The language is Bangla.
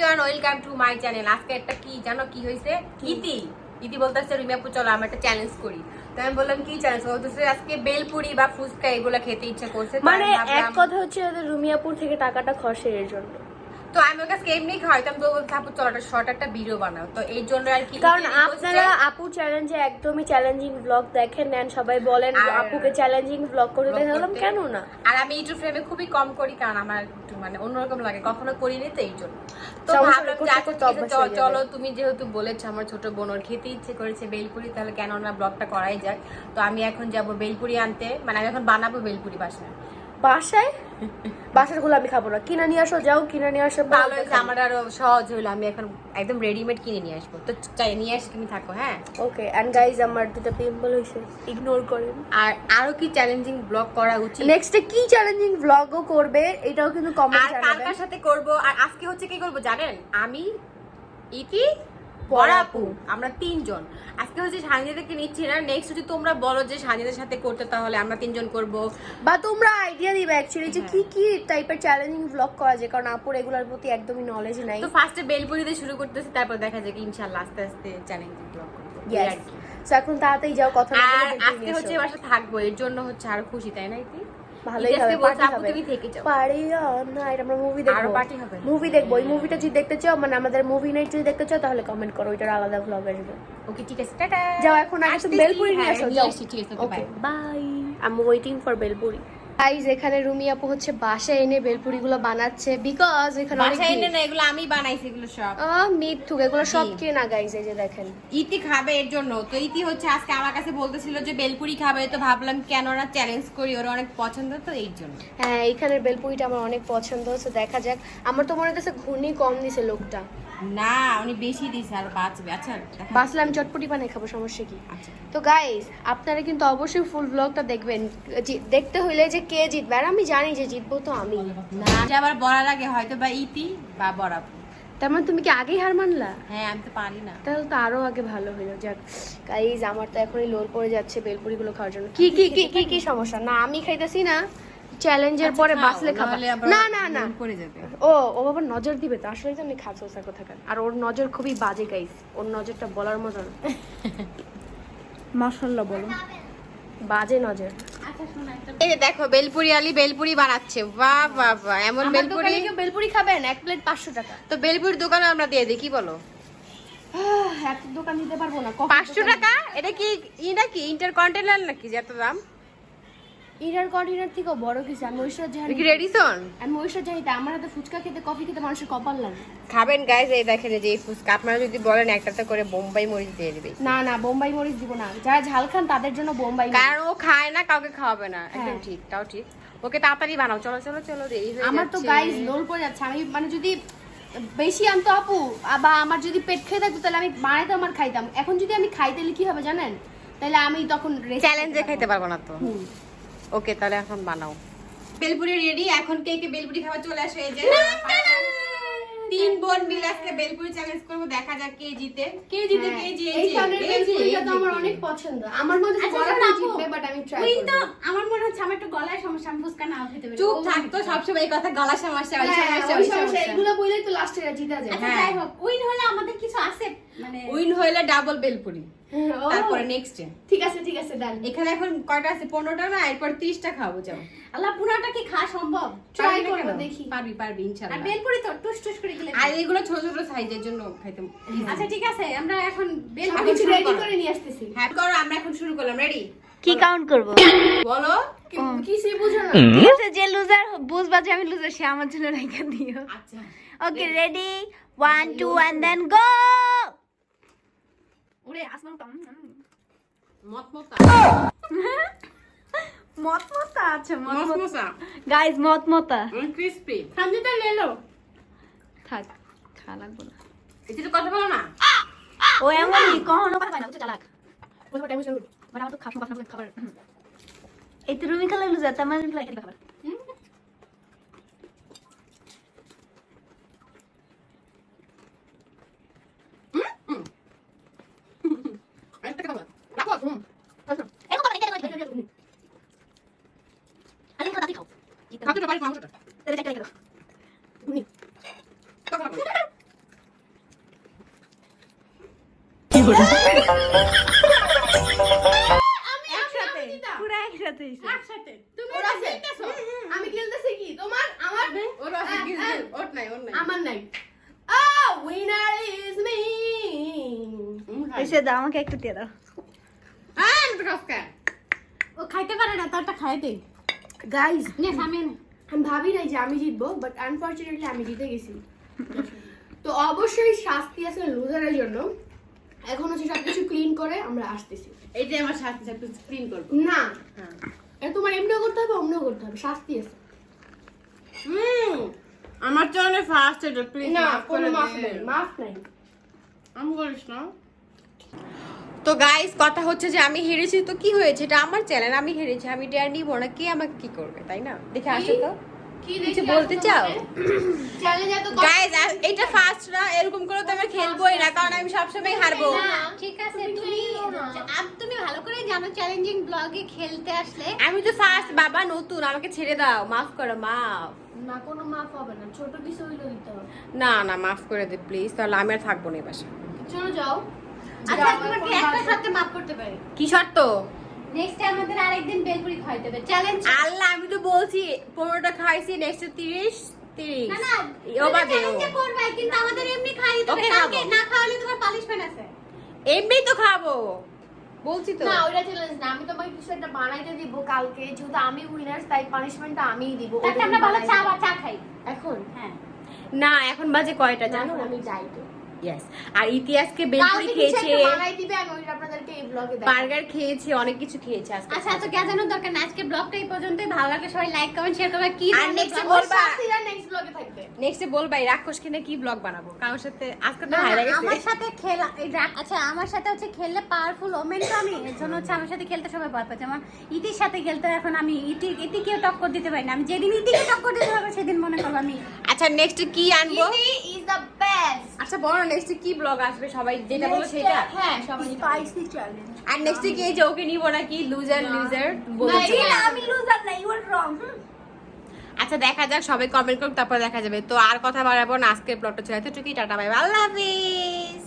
Everyone welcome to my channel আজকে একটা কি জানো কি হয়েছে ইতি। ইতি বলতেছে রিমিয়াপু চলো আমরা একটা চ্যালেঞ্জ করি। তো আমি বললাম কি চ্যালেঞ্জ বলতেছে আজকে বেলপুরি বা ফুচকা এগুলো খেতে ইচ্ছে করছে মানে এক কথা হচ্ছে রুমিয়াপুর থেকে টাকাটা খসে এর জন্য। তো আমি ওর কাছে এমনি খাওয়াইতাম তো বলতে আপু চলো একটা শর্ট একটা ভিডিও বানাও। তো এই জন্য আর কি কারণ আপনারা আপু চ্যালেঞ্জে একদমই চ্যালেঞ্জিং ব্লগ দেখেন নেন সবাই বলেন আপুকে চ্যালেঞ্জিং ব্লগ vlog দেখলাম কেন না? আর আমি ইউটিউব ফ্রেমে খুবই কম করি কারণ আমার একটু মানে অন্যরকম লাগে। কখনো করিনি তো এই জন্য। তো ভাবলাম যে আচ্ছা। চলো তুমি যেহেতু বলেছ আমার ছোট বোন ওর খেতে ইচ্ছে করেছে বেলপুরি তাহলে কেন না ব্লগটা করাই যাক। তো আমি এখন যাব বেলপুরি আনতে। মানে আমি এখন বানাবো বেলপুরি বাসায় বাসায়? বাসারগুলো আমি খাব না। কিনা নিয়ে আসো যাও কিনা নিয়ে আসো ভালো আমার আরও সহজ হলো আমি এখন একদম রেডিমেড কিনে নিয়ে আসব। তো চাই নিয়ে আসি তুমি থাকো হ্যাঁ? ওকে এন্ড গাইজ আমার দুটো পিম্পল হয়েছে ইগনোর করেন। আর আরও কি চ্যালেঞ্জিং ব্লগ করা উচিত? নেক্সটে কি চ্যালেঞ্জিং ব্লগও করবে এটাও কিন্তু কমেন্ট আর কার সাথে করব? আর আজকে হচ্ছে কি করব জানেন? আমি ইতি বড়াপু আমরা তিনজন। আজকে হচ্ছে নিচ্ছি না। নেক্সট তোমরা বলো যে সাথে করতে তাহলে আমরা তিনজন করব। বা তোমরা আইডিয়া দিবে অ্যাকচুয়ালি যে হ্যাঁ। কি কি টাইপের চ্যালেঞ্জিং ব্লগ করা যায়? কারণ আপুর এগুলোর প্রতি একদমই নলেজ নাই। তো ফার্স্টে বেলপুরি দিয়ে শুরু করতেছি তারপর দেখা যায় কি ইনশাআল্লাহ আস্তে আস্তে চ্যালেঞ্জিং ব্লগ করব। ইয়েস সো এখন তাড়াতাড়ি যাও কথা আর আজকে হচ্ছে বাসা থাকব এর জন্য হচ্ছে আরও খুশি তাই না ইতি? ভালোই হবে পার্টি হবে। তুমি থেকে যাও। পারি না এটা আমরা মুভি আরও দেখব। হবে? মুভি দেখব। এই মুভিটা যদি দেখতে চাও মানে আমাদের মুভি নাইট যদি দেখতে চাও তাহলে কমেন্ট করো ওইটার আলাদা ব্লগ আসবে। ওকে ঠিক আছে টাটা। যাও এখন আগে বেলপুরি নিয়ে হ্যাঁ, আসো যাও। ঠিক আছে okay bye I am waiting for bhelpuri. Guys এখানে রুমি আপু হচ্ছে বাসায় এনে বেলপুরিগুলো বানাচ্ছে বিকজ এখানে বাসায় এনে না এগুলো আমি বানাইছি এগুলো সব। মিথ্যুক এগুলো সব? কেনা গাইজ এই যে দেখেন। ইতি খাবে এর জন্য। তো ইতি হচ্ছে আজকে আমার কাছে বলতেছিল যে বেলপুরি খাবে তো ভাবলাম কেন না চ্যালেঞ্জ করি ওর অনেক পছন্দ তো এই জন্য। হ্যাঁ এইখানের বেলপুরিটা আমার অনেক পছন্দ হচ্ছে দেখা যাক। আমার তো মনে হচ্ছে ঘূর্ণি কম দিছে লোকটা। না উনি বেশি দিছে আর বাঁচবে। আচ্ছা বাসলে আমি চটপটি বানাই খাব সমস্যা কি? আচ্ছা। তো গাইস আপনারা কিন্তু অবশ্যই ফুল ব্লগটা দেখবেন। দেখতে হইলে যে কে জিতবে? আর আমি জানি যে জিতবো তো আমি। না যে আবার বলার আগে হয়তো বা ইতি বা বরাবর। তার মানে তুমি কি আগেই হার মানলা? হ্যাঁ আমি তো পারি না। তাহলে তো আরও আগে ভালো হলো যাক গাইজ আমার তো এখনই লোল পড়ে যাচ্ছে বেলপুরিগুলো খাওয়ার জন্য। কি কি কি কি কি সমস্যা? না আমি খাইতেছি না। চ্যালেঞ্জের পরে আচ্ছা, বাসলে খাবা। না না না। পড়ে যাবে। ও ও বাবা নজর দিবে তো আসলে তো আমি খাচ্ছে ওসার কথা আর ওর নজর খুবই বাজে গাইস ওর নজরটা বলার মতো না মাশাল্লাহ বলো। বাজে নজর। এই যে দেখো বেলপুরি আলি বেলপুরি বানাচ্ছে। বাহ বাহ বাহ এমন বেলপুরি। কেউ বেলপুরি খাবেন এক প্লেট পাঁচশো টাকা। তো বেলপুরি দোকানে আমরা দিয়ে দিই কি বলো? এত দোকান দিতে পারব না পাঁচশো টাকা? এটা কি ই নাকি? ইন্টার কন্টেনার নাকি যে এত দাম? ইনার কন্টিনার থেকেও বড় কিছু আমি ঐশ্বর জাহানি এটা কি রেডিসন আমি ঐশ্বর জাহানিতে আমার হাতে ফুচকা খেতে কফি খেতে মানুষের কপাল লাগে। খাবেন গাইজ এই দেখেন যে এই ফুচকা। আপনারা যদি বলেন একটাতে করে বোম্বাই মরিচ দিয়ে দিবে। না না বোম্বাই মরিচ দিব না। যারা ঝাল খান তাদের জন্য বোম্বাই কারণ ও খায় না কাউকে খাওয়াবে না। একদম হ্যাঁ। ঠিক তাও ঠিক। ওকে তাড়াতাড়ি বানাও। চলো চলো চলো দেরি হয়ে আমার তো গাইস লোল পড়ে যাচ্ছে। আমি মানে যদি বেশি আনতো আপু বা আমার যদি পেট খেয়ে থাকতো তাহলে আমি বানাইতে আমার খাইতাম। এখন যদি আমি খাই তাহলে কি হবে জানেন? তাহলে আমি তখন চ্যালেঞ্জে খাইতে পারব না। তো। ওকে তাহলে এখন বানাও। বেলপুরি রেডি এখন কে কে বেলপুরি খাবার চলে আসে এই যে তিন বোন মিলে আজকে বেলপুরি চ্যালেঞ্জ করব দেখা যাক কে জিতে। কে জিতে কে হ্যাঁ, জিতে এই কানের বেলপুরিটা তো আমার অনেক পছন্দ। আমার মনে আচ্ছা, বড় না জিতবে বাট আমি ট্রাই ওই তো আমার মনে হচ্ছে আমার একটু গলায় সমস্যা আমি ফুচকা নাও খেতে পারি। চুপ থাকতো সবসময় এই কথা গলা সমস্যা ওই হ্যাঁ, সমস্যা ওই সমস্যা এগুলো বললেই তো লাস্টে জিতা যায় আচ্ছা হ্যাঁ। যাই হোক উইন হলে আমাদের কিছু আছে মানে উইন হইলে ডাবল বেলপুরি। তারপরে নেক্সট ঠিক আছে ঠিক আছে ডান এখানে এখন কয়টা আছে? পনেরোটা না? এরপর তিরিশটা খাব যাও। আল্লাহ পুরাটা কি খাওয়া সম্ভব? ট্রাই করব দেখি। পারবি পারবি আর বেলপুরি তো টুস টুস করে দিলে আর এগুলো ছোট ছোট সাইজের জন্য খাইতে আচ্ছা ঠিক আছে আমরা এখন আমি বেলপুরি রেডি করে। নিয়ে আসতেছি। হ্যাঁ করো আমরা এখন শুরু করলাম। রেডি কি কাউন্ট করব? বলো। কি- কিছুই বুঝো না। ঠিক আছে যে লুজার বুঝবা যে আমি লুজার সে আমার জন্য রেখে দিও। আচ্ছা। Okay ready one two and then go ওরে আসমান কম মত মতা মত মতা আচ্ছা মত মত মত মতা গাইস মত মতা ক্রিসপি সামনেটা লেলো থাক খা লাগবো না এটা তো কথা বলো না ও এমনই কখনো কথা না বুঝছ চালাক মানে আমার তো খাস খাস খাবার এই তো রুমি খালা মানে খাবার আমি কি? তোমার আমার? হ্যাঁ, হ্যাঁ। নাই এসে দাও আমাকে একটু দিয়ে দাও। হ্যাঁ, ও খাইতে পারে না তারটা খাইতেই নে আমি ভাবি নাই যে আমি জিতবো বাট আনফরচুনেটলি আমি জিতে গেছি। তো অবশ্যই শাস্তি আছে লুজারের জন্য। এখন হচ্ছে সবকিছু ক্লিন করে আমরা আসতেছি। এই যে আমার সাথে সাথে স্ক্রিন করব। না। হ্যাঁ। তোমার এমনিও করতে হবে অমনিও করতে হবে। শাস্তি আছে। হুম। আমার চ্যানেলে ফার্স্ট এটা প্লিজ না কোনো মাফ নাই মাফ নাই। আমি করিস না। তো গাইস কথা হচ্ছে যে আমি হেরেছি তো কি হয়েছে? এটা আমার চ্যানেল আমি হেরেছি আমি ডেয়ার নিব না কে আমাকে কি করবে তাই না? দেখে আসো তো। কিছু বলতে চাও? গাইস এটা ফার্স্ট না এরকম করে তো আমি খেলবোই না কারণ আমি সবসময় হারবো। ঠিক আছে তুমি তুমি ভালো করে জানো চ্যালেঞ্জিং ব্লগে খেলতে আসলে আমি তো ফার্স্ট বাবা নতুন আমাকে ছেড়ে দাও মাফ করো মাফ। না কোনো মাফ হবে না ছোট কিছু দিতে হবে। না না মাফ করে দে প্লিজ তাহলে আমি আর থাকব না এবার চলো যাও। আচ্ছা তোমাকে একটা শর্তে মাফ করতে পারি। কি শর্ত? নেক্সট আমাদের আরেকদিন বেলপুরি খাইতে হবে। চ্যালেঞ্জ আল্লাহ আমি তো বলছি পনেরোটা খাইছি নেক্সট তিরিশ তিরিশ। না না ও বাদে। করবে কিন্তু আমাদের এমনি খাই দিতে কালকে না খাওয়ালে তোমার পানিশমেন্ট আছে। এমনি তো খাব। বলছি তো। না ওইটা চ্যালেঞ্জ না। আমি তোমাকে কিছু একটা বানাইতে দিব কালকে। যেহেতু আমি উইনার তাই পানিশমেন্টটা আমিই দিব। ওটা আমরা ভালো চা বা চা খাই। এখন? হ্যাঁ। না এখন বাজে কয়টা জানো? জানো আমি যাই তো। ইয়েস আর ইতিহাসকে বেলপুরি খেয়েছে। বার্গার খেয়েছে অনেক কিছু খেয়েছে আজকে। আচ্ছা আচ্ছা গেজানোর দরকার না আজকে ব্লগটা এই পর্যন্তই। ভালো লাগে সবাই লাইক কমেন্ট শেয়ার করবে। কি আর vlog- বলবা। নেক্সট ব্লগে থাকবে। নেক্সটে বলবা রাক্ষস কিনে কি ব্লগ বানাবো? কারোর সাথে আজকে তো হাইরা না, আমার সাথে খেলা আচ্ছা আমার সাথে হচ্ছে খেললে পাওয়ারফুল ওমেন তো আমি। এর জন্য হচ্ছে আমার সাথে খেলতে সবাই ভয় পাচ্ছে আমার ইতির সাথে খেলতে এখন আমি ইতি ইতিকেও টক্কর দিতে পারি না। আমি যেদিন ইতিকে টক্কর দিতে পারব সেদিন মনে করব আমি আচ্ছা নেক্সট কি আনব? ইজ দ্য বেস্ট আচ্ছা বলো নেক্সট কি ব্লগ আসবে? সবাই যেটা বলো সেটা। হ্যাঁ সবাই স্পাইসি চ্যালেঞ্জ আর নেক্সট কি এই যে নিব নিবো নাকি লুজার লুজার বলছি। না, আমি লুজার না ইউ আর রং আচ্ছা দেখা যাক সবাই কমেন্ট করুক তারপর দেখা যাবে। তো আর কথা বাড়াবো না আজকের ব্লগটা ছিল টুকি টাটা বাই আল্লাহ হাফিজ।